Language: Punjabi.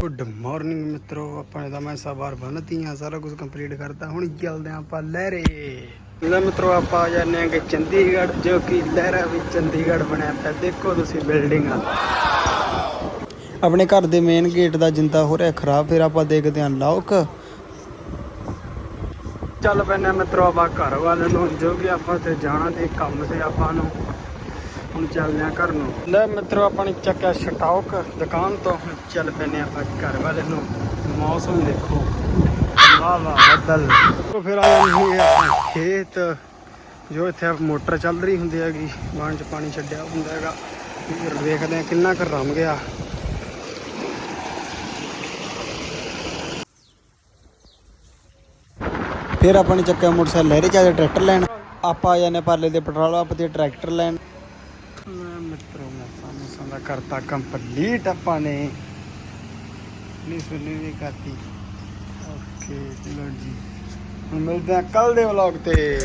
ਗੁੱਡ ਮਾਰਨਿੰਗ ਮਿੱਤਰੋ। ਆਪਾਂ ਨੇ ਮੈਂ ਸਵਾਰ ਬੰਨਤੀਆਂ ਸਾਰਾ ਕੁਝ ਕੰਪਲੀਟ ਕਰਤਾ। ਹੁਣ ਚੱਲਦੇ ਆਪਾਂ ਲਹਿਰੇ। ਲੈ ਮਿੱਤਰੋ, ਆਪਾਂ ਆ ਜਾਂਦੇ ਆਂਗੇ ਚੰਡੀਗੜ੍ਹ, ਜੋ ਕਿ ਲਹਿਰਾ ਵੀ ਚੰਡੀਗੜ੍ਹ ਬਣਿਆ ਪਿਆ। ਦੇਖੋ ਤੁਸੀਂ ਬਿਲਡਿੰਗ। ਆਪਣੇ ਘਰ ਦੇ ਮੇਨ ਗੇਟ ਦਾ ਜਿੰਦਾ ਹੋ ਰਿਹਾ ਖਰਾਬ, ਫਿਰ ਆਪਾਂ ਦੇਖਦੇ ਹਾਂ ਲੌਕ। ਚੱਲ ਪੈਨੇ ਮਿੱਤਰੋ, ਆਪਾਂ ਘਰ ਵੱਲ ਨੂੰ, ਜੋ ਕਿ ਆਪਾਂ ਤੇ ਜਾਣਾ ਤੇ ਕੰਮ ਤੇ ਆਪਾਂ ਨੂੰ। ਹੁਣ ਚੱਲਦੇ ਆ ਘਰ ਨੂੰ। ਲੈ ਮਿੱਤਰੋ, ਆਪਾਂ ਨੇ ਚੱਕਿਆ ਸਟਾਕ ਦੁਕਾਨ ਤੋਂ। ਹੁਣ ਚੱਲ ਪੈਨੇ ਆਪਾਂ ਘਰ ਵਾਲੇ ਨੂੰ। ਮੌਸਮ ਦੇਖੋ। ਵਾਹ ਵਾਹ, ਬੱਦਲ। ਤੋਂ ਫਿਰ ਆ ਜਾਂਦੀ ਹੈ ਖੇਤ, ਜੋ ਇੱਥੇ ਮੋਟਰ ਚੱਲ ਰਹੀ ਹੁੰਦੀ ਹੈਗੀ ਬਾਣ ਚ ਪਾਣੀ ਛੱਡਿਆ ਹੁੰਦਾ ਹੈਗਾ। ਫਿਰ ਵੇਖਦੇ ਆ ਕਿੰਨਾ ਕੁ ਰਮ ਗਿਆ ਫਿਰ ਆਪਾਂ ਨੇ ਚੱਕਿਆ ਮੋਟਰਸਾਈਕਲ ਲਹਿਰੇ ਜਾ ਕੇ ਟਰੈਕਟਰ ਲੈਣ। ਆਪਾਂ ਆ ਜਾਂਦੇ ਪਰਲੇ ਦੇ ਪੈਟਰੋਲ ਪੰਪ ਤੇ ਟਰੈਕਟਰ ਲੈਣ। ਮਿੱਤਰੋ, ਮੈਂ ਸਾਨੂੰ ਦਾ ਕਰਤਾ ਕੰਪਲੀਟ ਆਪਾਂ ਨੇ। ਨਹੀਂ ਸੁਣੀ ਵੀ ਕਰਤੀ। ਓਕੇ ਚਲੋ ਜੀ। ਹੁਣ ਮਿਲਦੇ ਆ ਕੱਲ ਦੇ ਵਲੌਗ ਤੇ।